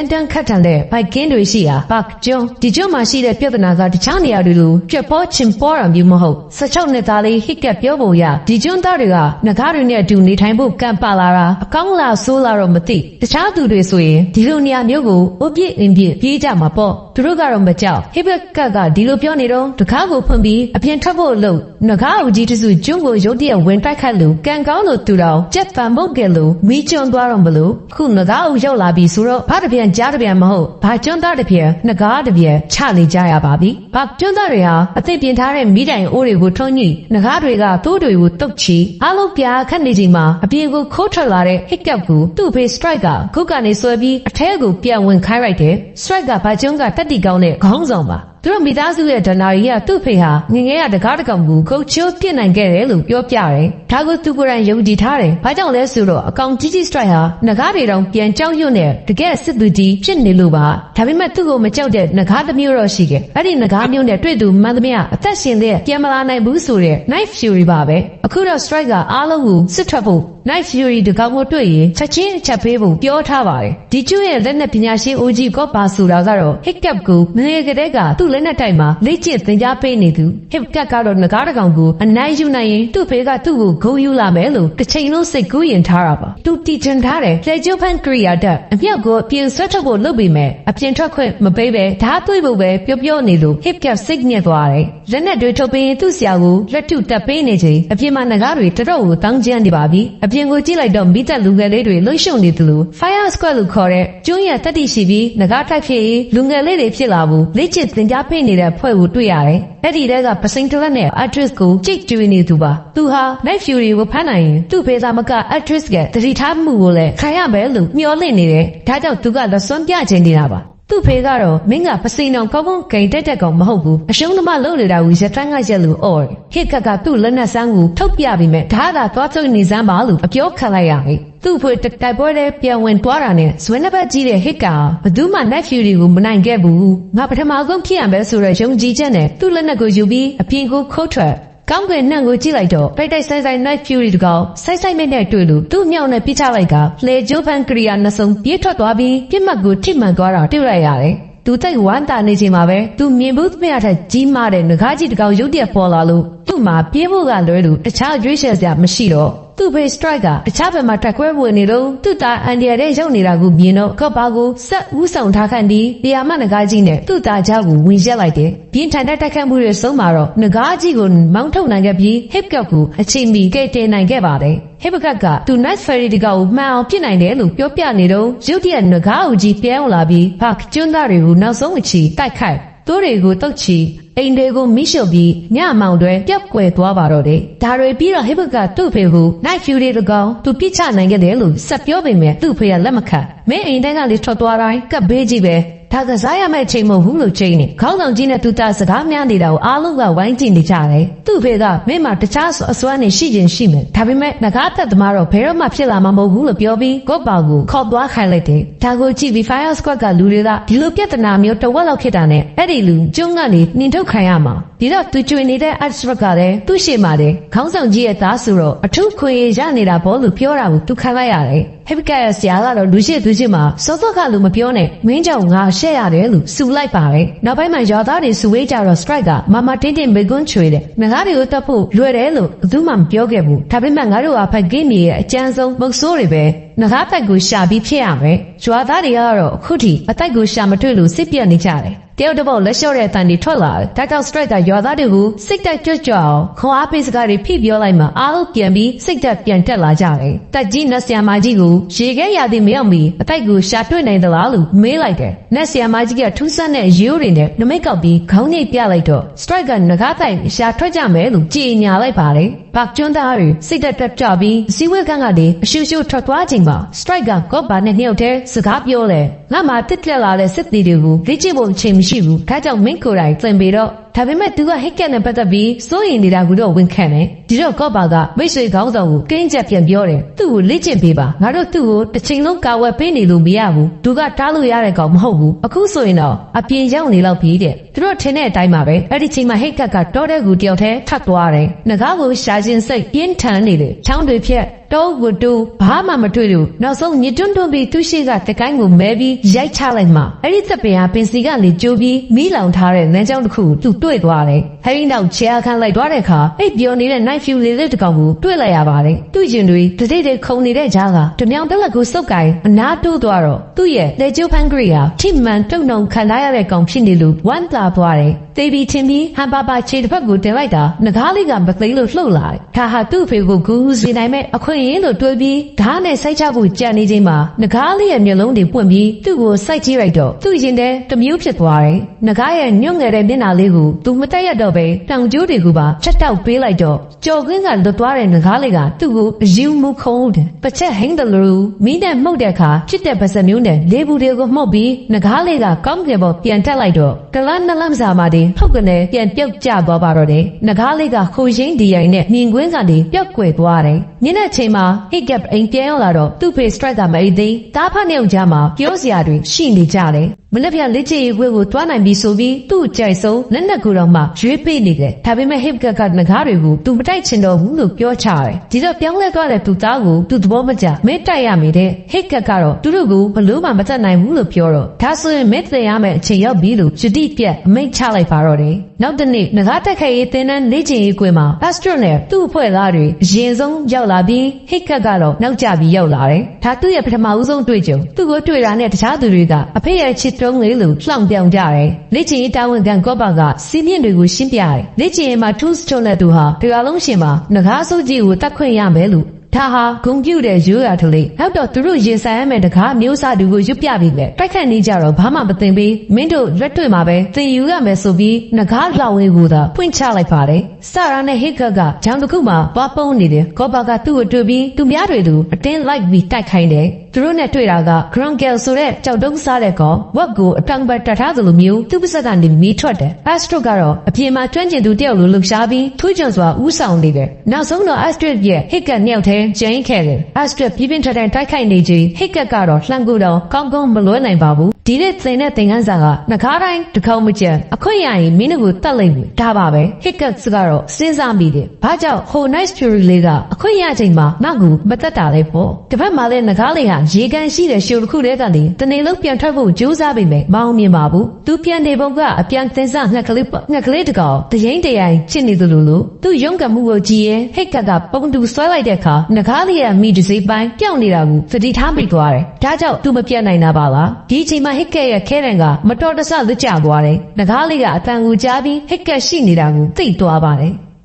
ကြမ်းတမ်းခတ်ထန်တဲ့ဘိုက်ကင်းတွေရှိရာဘတ်ကျွန်းဒီကျွန်းမှာရှိတဲ့ပြဿနာကတခြားနေရာတွေလိုပြက်ပေါ်ချင်ပေါ်တာမျိုးမဟုတ်16နှစ်သားလေးဟစ်ကပ်ပြောပုံရဒီကျွန်းသားတွေကငကားတွေနဲ့အတူနေထိုင်ဖို့ကံပါလာတာအကောင်းလားဆိုးလားတော့မသိတခြားသူတွေဆိုရင်ဒီလိုနေရာမျိုးကိုအပြစ်အင်ပြစ်ပြေးကြမှာပေါ့သူတို့ကတော့မကြောက်ဟစ်ဘက်ကကဒီလိုပြောနေတော့တကားကိုဖွင့်ပြီးအပြင်ထွက်ဖို့လုပ်ငကားအူကြီးတစုကျွန်းကိုရုတ်တရက်ဝင်တိုက်ခတ်လို့ကံကောင်းလို့သူတော်ကြက်ပံပုတ်ကယ်လို့မိကျွန်းသွားတော့မလို့ခုငကားအူရောက်လာပြီဆိုတော့ဘာတစ်ပြန်ကြားတစ်ပြန်မဟုတ်ဘာကျွန်းသားတစ်ပြန်ငကားတစ်ပြန်ချနေကြရပါပြီဘာကျွန်းသားတွေဟာအသိပြင်ထားတဲ့မိတိုင်အိုးတွေကိုထုံးညိငကားတွေကသိုးတွေကိုတုတ်ချီအားလုံးပြာခတ်နေချိန်မှာအပြင်ကိုခိုးထွက်လာတဲ့ဟစ်ကပ်ကိုသူ့ဖေ strike ကခုကနေဆွဲပြီးအထဲကိုပြန်ဝင်ခိုင်းလိုက်တယ် strike ကဘာကျွန်းကတက်တီကောင်းတဲ့ခေါင်းဆောင်ပါ သူတို့မိသားစုရဲ့ဒဏ္ဍာရီကသူ့ဖေဟာငငယ်ရတကားတကောင်ကိုကုတ်ချိုးပြစ်နိုင်ခဲ့တယ်လို့ပြောပြတယ်။ဒါကိုသူကိုယ်တိုင်ယုံကြည်ထားတယ်။ဘာကြောင့်လဲဆိုတော့အကောင်ကြီးကြီး strike ဟာငကားတွေတောင်ပြန်ကြောက်ရွံ့တဲ့တကယ်စစ်သူကြီးဖြစ်နေလို့ပါ။ဒါပေမဲ့သူ့ကိုမကြောက်တဲ့ငကားတစ်မျိုးတော့ရှိခဲ့။အဲ့ဒီငကားမျိုးနဲ့တွေ့သူမှန်သမျှအသက်ရှင်တဲ့ပြန်မလာနိုင်ဘူးဆိုတဲ့ Night Fury ပါပဲ။အခုတော့ strike ကအားလုံးကိုစစ်ထွက်ဖို့ Night Fury တကောင်ကိုတွေ့ရင်ချက်ချင်းအချက်ပေးဖို့ပြောထားပါတယ်။ဒီကျွရဲ့လက်နက်ပညာရှင် OG ကောပါဆိုတာကတော့ Hiccup ကိုမနေကတဲ့ကသူ့လက်နက်တိုင်မှာလေ့ကျင့်သင်ကြားပေးနေသူ Hiccup ကတော့ငကားတကောင်ကိုအနိုင်ယူနိုင်ရင်သူ့ဖေကသူ့ကိုဂုံယူလာမယ်လို့တစ်ချိန်လုံးစိတ်ကူးရင်ထားတာပါ။သူတီချင်ထားတယ်လေကျိုးဖန်ကရီယာတက်အမြောက်ကိုအပြင်ဆွဲထုတ်ဖို့လုပ်ပြီးမယ်အပြင်ထွက်ခွင့်မပေးပဲဓာတ်သွေးဖို့ပဲပြောပြောနေလို့ Hiccup စိတ်ညစ်သွားတယ်။လက်နက်တွေထုတ်ပေးရင်သူ့ဆရာကိုလက်ထုတက်ပေးနေချိန်အပြင်မှာငကားတွေတတော့ကိုတောင်းကျမ်းနေပါပြီ။အပြင်ကိုကြည့်လိုက်တော့မိသက်လူငယ်လေးတွေလှုပ်ရှုပ်နေသလို Fire Squad လို့ခေါ်တဲ့ကျွန်းရတက်တိရှိပြီးငကားတိုက်ဖြစ်ရင်လူငယ်လေးတွေဖြစ်လာဘူးလေ့ကျင့်သင်ကြားပေးနေတဲ့ဖွဲ့ကိုတွေ့ရတယ်။အဲ့ဒီတဲကပစိန်တရက်နဲ့ actress ကိုကြိတ်တွေ့နေသူပါ။သူဟာ Night Fury ကိုဖမ်းနိုင်ရင်သူ့ဖေးသားမက actress ကတတိထားမှုကိုလည်းခံရမယ်လို့မျှော်လင့်နေတယ်။ဒါကြောင့်သူကလက်စွမ်းပြခြင်းနေတာပါ။ သူ့ဖေကတော့မင်းကပစိန်အောင်ကောင်းကောင်းဂိန်တက်တက်ကောင်မဟုတ်ဘူးအရှုံးသမားလုပ်နေတာကိုရတန်းကရက်လို့အော်ဟစ်ကကသူ့လက်နက်ဆန်းကိုထုတ်ပြပြီးမဲ့ဒါသာသွားထုတ်နေစမ်းပါလို့အပြောခံလိုက်ရတယ်သူ့ဖေတိုက်ပွဲတဲ့ပြန်ဝင်သွားတာနဲ့ဇွဲနှစ်ပတ်ကြီးတဲ့ဟစ်ကဘသူမှ Night Fury ကိုမနိုင်ခဲ့ဘူးငါပထမဆုံးဖြစ်ရမယ်ဆိုတဲ့ယုံကြည်ချက်နဲ့သူ့လက်နက်ကိုယူပြီးအပြင်ကိုခိုးထွက် ကောင်းကင်နှံ့ကိုကြည့်လိုက်တော့တိုက်တိုက်ဆိုင်ဆိုင် Night Fury တကောင်ဆိုက်ဆိုက်မဲ့နဲ့တွေ့လို့သူ့မြောက်နဲ့ပြစ်ချလိုက်ကလေဂျိုဖန်ကရီယာနှစ်စုံပြေးထွက်သွားပြီးပြစ်မှတ်ကိုထိမှန်သွားတာတွေ့လိုက်ရတယ်သူတိတ်ဝမ်းတာနေချိန်မှာပဲသူမြင်ဘူးသမျှထက်ကြီးမားတဲ့ငကားကြီးတစ်ကောင်ရုတ်တရက်ပေါ်လာလို့သူ့မှာပြေးဖို့ကလွဲလို့တခြားရွေးချယ်စရာမရှိတော့ သူ့ဖေး strike ကတခြားဘက်မှာတက်ခွဲဝင်နေလို့သူ့သားအန်ဒီယာတဲ့ရောက်နေတာကိုမြင်တော့ကော့ပါကိုဆက်ဦးဆောင်ထားခန့်ပြီးတရားမငကားကြီးနဲ့သူ့သားချောက်ကိုဝင်ရက်လိုက်တယ်။ပြင်းထန်တဲ့တိုက်ခတ်မှုတွေဆုံးမှာတော့ငကားကြီးကိုမောင်းထုတ်နိုင်ခဲ့ပြီး hip cup ကိုအချိန်မီကဲတင်နိုင်ခဲ့ပါတယ်။ hip cup ကသူ nice fairy တကောက်ကိုမှန်အောင်ပြစ်နိုင်တယ်လို့ပြောပြနေတော့ရုတ်တရက်ငကားအူကြီးပြန်လာပြီး park ကျွန်းသားတွေကိုနောက်ဆုံးအချီတိုက်ခိုက် တိုးတွေကိုတုတ်ချီအိမ်တွေကိုမိရှုပ်ပြီးညမောင်တွေပြက်ကွယ်သွားပါတော့တယ်။ဒါတွေပြီးတော့ဟိဘကသူ့ဖေကို Night Fury တကောင်သူပြစ်ချနိုင်ခဲ့တယ်လို့ဆက်ပြောပေမဲ့သူ့ဖေကလက်မခံ။မင်းအိမ်တိုင်းကလေးထွက်သွားတိုင်းကပ်ဘေးကြီးပဲ။ ဒါကစားရမယ့်ချိန်မဟုတ်ဘူးလို့ချိန်နေခေါင်းဆောင်ကြီးနဲ့သူသားစကားများနေတာကိုအားလုံးကဝိုင်းကြည့်နေကြတယ်သူ့ဖေကမင်းမတခြားအစွမ်းနေရှိခြင်းရှိမယ်ဒါပေမဲ့ငကားသက်သမားတော့ဘယ်တော့မှဖြစ်လာမှာမဟုတ်ဘူးလို့ပြောပြီးကော့ပါကိုခေါ်သွားခိုင်းလိုက်တယ်ဒါကိုကြည့်ပြီး Fire Squad ကလူတွေကဒီလိုပြဿနာမျိုးတဝက်လောက်ဖြစ်တာနဲ့အဲ့ဒီလူကျုံကနေနှင်ထုတ်ခံရမှာဒီတော့သူကျွေနေတဲ့ Archbishop ကလည်းသူ့ရှေ့မှာတယ်ခေါင်းဆောင်ကြီးရဲ့သားဆိုတော့အထူးခွင့်ရနေတာဘောလို့ပြောတာကိုသူခံလိုက်ရတယ်ဟိဘကရဲ့ဆရာကတော့လူရှိသူရှိမှာစောစောကလူမပြောနဲ့မင်းကြောင့်ငါရှက်ရတယ်လို့စူလိုက်ပါပဲနောက်ပိုင်းမှာရွာသားတွေစူဝေးကြတော့ strike ကမမတင်းတင်းမေကွန်းချွေတယ်ငါးတွေကိုတတ်ဖို့လွယ်တယ်လို့ဘယ်သူမှမပြောခဲ့ဘူးဒါပေမဲ့ငါတို့ကဖက်ဂိမ်းရဲ့အကျန်းဆုံးမုတ်ဆိုးတွေပဲ ငကားတိုက်ကိုရှာပြီးဖြစ်ရမယ်ရွာသားတွေကတော့အခုထိအတိုက်ကိုရှာမတွေ့လို့စစ်ပြတ်နေကြတယ်တယောက်တစ်ပေါက်လက်လျှော့တဲ့အတန်တွေထွက်လာတယ်။ဒါကြောင့် strike ကရွာသားတွေကိုစိတ်တက်ကြွကြွအောင်ခွန်အားပေးစကားတွေဖိပြောလိုက်မှအားလုံးပြန်ပြီးစိတ်တက်ပြန်တက်လာကြတယ်။တက်ကြီးနတ်ဆရာမကြီးကိုရေခဲရာသီမရောက်မီအတိုက်ကိုရှာတွေ့နိုင်သလားလို့မေးလိုက်တယ်။နတ်ဆရာမကြီးကထူးဆန်းတဲ့ရိုးတွေနဲ့နမိတ်ကောက်ပြီးခေါင်းညိတ်ပြလိုက်တော့ strike ကငကားတိုက်ရှာထွက်ကြမယ်လို့ကြေညာလိုက်ပါတယ်။ဘတ်ကျွန်းသားတွေစိတ်တက်တက်ကြပြီးဇီဝဲကန်းကနေအရှူရှူထွက်သွားချိန်မှာ strike ကကော့ဘာနဲ့နှစ်ယောက်တည်းစကားပြောလဲ ငါမှတစ်လက်လာတဲ့စစ်တီတွေကိုလေ့ကျင့်ဖို့အချိန်မရှိဘူးဒါကြောင့်မင်းကိုယ်တိုင်သင်ပေတော့ဒါပေမဲ့သူကဟိတ်ကက်နဲ့ပတ်သက်ပြီးစိုးရင်နေတာကူတော့ဝန်ခံတယ်ဒီတော့ကော့ဘာကမိတ်ဆွေခေါင်းဆောင်ကိုကင်းချက်ပြန်ပြောတယ်သူ့ကိုလေ့ကျင့်ပေးပါငါတို့သူ့ကိုတစ်ချိန်လုံးကာဝယ်ပေးနေလို့မရဘူးသူကတားလို့ရတဲ့ကောင်မဟုတ်ဘူးအခုဆိုရင်တော့အပြင်ရောက်နေလောက်ပြီတဲ့သူတို့ထင်တဲ့အတိုင်းပါပဲအဲ့ဒီချိန်မှာဟိတ်ကက်ကတောတဲ့ကူတယောက်တည်းထပ်သွားတယ်ငကားကိုရှာခြင်းစိတ်ပြင်းထန်နေလေချောင်းတွေဖြက်တောကိုတူဘာမှမတွေ့လို့နောက်ဆုံးညတွန်းတွန်းပြီးသူ့ရှိကတကိုင်းကိုမဲပြီးရိုက်ချလိုက်မှအဲ့ဒီသက်ပင်ဟာပင်စီကနေကြိုးပြီးမိလောင်ထားတဲ့လမ်းကြောင်းတစ်ခုကိုသူတွေ့သွားတယ်။အဲဒီနောက်ချေအခန်းလိုက်သွားတဲ့အခါအဲ့ပြောနေတဲ့ night view လေးလေးတစ်ကောင်ကိုတွေ့လိုက်ရပါတယ်။သူ့ရင်တွေတတိတ်ခုန်နေတဲ့ကြားကတမြောင်တက်လက်ကိုစုပ်ကိုင်အနာတိုးသွားတော့သူ့ရဲ့လက်ကျိုးဖန်ဂရီဟာထိမှန်တုံနှုံခံလိုက်ရတဲ့ကောင်ဖြစ်နေလို့ဝမ်းသာသွားတယ်။သေဘီချင်းပြီးဟန်ပါပါခြေတစ်ဖက်ကိုတင်လိုက်တာငကားလေးကမသိလို့လှုပ်လာတယ်။ဒါဟာသူ့ဖေကိုဂူးစီနိုင်မဲ့အခွင့်အရေးလို့တွေးပြီးဓာတ်နဲ့စိုက်ချဖို့ကြံနေချိန်မှာငကားလေးရဲ့မျက်လုံးတွေပွင့်ပြီးသူ့ကိုစိုက်ကြည့်လိုက်တော့သူ့ရင်ထဲတမျိုးဖြစ်သွားတယ်။ငကားရဲ့ညွန့်ငယ်တဲ့မျက်နှာလေးကိုသူမတက်ရတော့ပဲတောင်ကျိုးတွေကိုပါချက်တောက်ပေးလိုက်တော့ကြော်ကွင်းကလွတ်သွားတဲ့ငကားလေးကသူ့ကိုအယူမှုခုံးတယ်။ပချက်ဟင်းတယ်လို့မိနဲ့မှုတ်တဲ့အခါဖြစ်တဲ့ပါစမျိုးနဲ့လေးဘူးတွေကိုမှုတ်ပြီးငကားလေးကကောင်းကင်ပေါ်ပြန်တက်လိုက်တော့ကလန်းနလန်းစာမာတင်ထုတ်ကနေပြန်ပြုတ်ကျသွားပါတော့တယ်။ငကားလေးကခိုရင်းဒီရိုင်နဲ့မြင်ကွင်းကနေပျောက်ကွယ်သွားတယ်။ညနေချိန်မှာဟစ်ကပ်အိမ်ပြန်ရောက်လာတော့သူ့ဖေစထရက်ကမအိသေးတားဖတ်နေအောင်ကြားမှာပြောစရာတွေရှိနေကြတယ်။မလက်ပြလက်ချေရေးခွေးကိုတွားနိုင်ပြီဆိုပြီးသူ့ကြိုက်ဆုံးလက်နက်ကူတော့မှရွေးပေးနေတယ်။ဒါပေမဲ့ဟစ်ကပ်ကငကားတွေကိုသူမတိုက်ချင်တော့ဘူးလို့ပြောချတယ်။ဒီတော့ပြောင်းလဲသွားတဲ့သူသားကိုသူသဘောမကျမဲတိုက်ရမိတဲ့ဟစ်ကပ်ကတော့သူတို့ကိုဘလို့မှမတတ်နိုင်ဘူးလို့ပြောတော့ဒါဆိုရင်မဲသိရမယ့်အချိန်ရောက်ပြီလို့ယတိပြက်အမိတ်ချလိုက်ပါတော့တယ်။နောက်တနေ့ငကားတက်ခဲ့ရေးသင်တန်းလေ့ကျင့်ရေးကွင်းမှာ Astro နဲ့သူ့အဖွဲ့သားတွေအရင်ဆုံးရောက်လာပြီးဟစ်ကပ်ကတော့နောက်ကျပြီးရောက်လာတယ်။ဒါသူ့ရဲ့ပထမဦးဆုံးတွေ့ကြုံသူ့ကိုတွေ့တာနဲ့တခြားသူတွေကအဖေရဲ့ချစ်တုံးလေးလို့လှောင်ပြောင်ကြတယ်။လေ့ကျင့်ရေးတာဝန်ခံကော့ပါကစီးမြင့်တွေကိုရှင်းပြတယ်။လေ့ကျင့်ရေးမှာ Tools ထုတ်လက်သူဟာတရားလုံးရှင်မှာငကားစုကြီးကိုတတ်ခွင့်ရမယ်လို့ဒါဟာဂုံပြူတဲ့ရိုးရာထလေးနောက်တော့သူတို့ရင်ဆိုင်ရမယ့်တကားမျိုးစားတွေကိုရွတ်ပြပြီးလေတိုက်ခတ်နေကြတော့ဘာမှမသိပြီးမင်းတို့လက်တွေ့မှာပဲသင်ယူရမယ်ဆိုပြီးငကားလောင်ဝေးကိုသာဖွင့်ချလိုက်ပါတယ်စရာနဲ့ဟစ်ကတ်ကဂျောင်တစ်ခုမှာပွားပုံးနေတယ်ကောဘာကသူ့ကိုတွေ့ပြီးသူများတွေသူအတင်းလိုက်ပြီးတိုက်ခိုင်းတယ်သူတို့နဲ့တွေ့တာက Grand Girl ဆိုတဲ့ကြောက်တုံးစားတဲ့ကောင်ဝက်ကိုအတန်းပတ်တထားသလိုမျိုးသူ့ပါစက်ကနေမီးထွက်တယ် Astro ကတော့အပြင်မှာကျွမ်းကျင်သူတယောက်လိုလှုပ်ရှားပြီးထူးချွန်စွာဥဆောင်နေတယ်နောက်ဆုံးတော့ Astrid ရဲ့ hit ကနှစ်ယောက်ထဲကျင်းခဲ့တယ် Astrid ပြင်းပြင်းထန်ထန်တိုက်ခိုက်နေချိန် hit ကတော့လှမ်းကူတော့ကောင်းကောင်းမလွဲနိုင်ပါဘူးဒီနေ့သင်တဲ့သင်ခန်းစာကနှကားတိုင်းတစ်ခေါက်မကျန်အခွင့်ရရင်မင်းတို့ကိုတတ်လိုက်ပြီဒါပါပဲ hit ကတော့စဉ်းစားမိတယ်ဘာကြောင့်ဟို nice fury လေးကအခွင့်ရချိန်မှာနောက်ကူမတက်တာလဲပေါ့တစ်ဖက်မှာလည်းနှကားလေးဟာရေကန်ရှိတဲ့ရှိုးတစ်ခုတည်းကနေတနေ့လုံးပြန်ထွက်ဖို့ကြိုးစားပေမဲ့မအောင်မြင်ပါဘူးသူပြန်နေပုံကအပြန်သင်စားငှက်ကလေးပေါ့ငှက်ကလေးတကောင်တရင်တရိုင်ချစ်နေသလိုလိုသူရုံးကမှုကိုကြည့်ရင်ဟိတ်ကကပုံတူဆွဲလိုက်တဲ့အခါနှကားလေးရဲ့မိတစိပိုင်းပျောက်နေတာကိုသတိထားမိသွားတယ်ဒါကြောင့်သူမပြတ်နိုင်တာပါလားဒီအချိန်မှာဟိတ်ကရဲ့ခဲရန်ကမတော်တဆလွတ်ကျသွားတယ်နှကားလေးကအတန်ကိုကြားပြီးဟိတ်ကရှိနေတာကိုသိသွားပါတယ်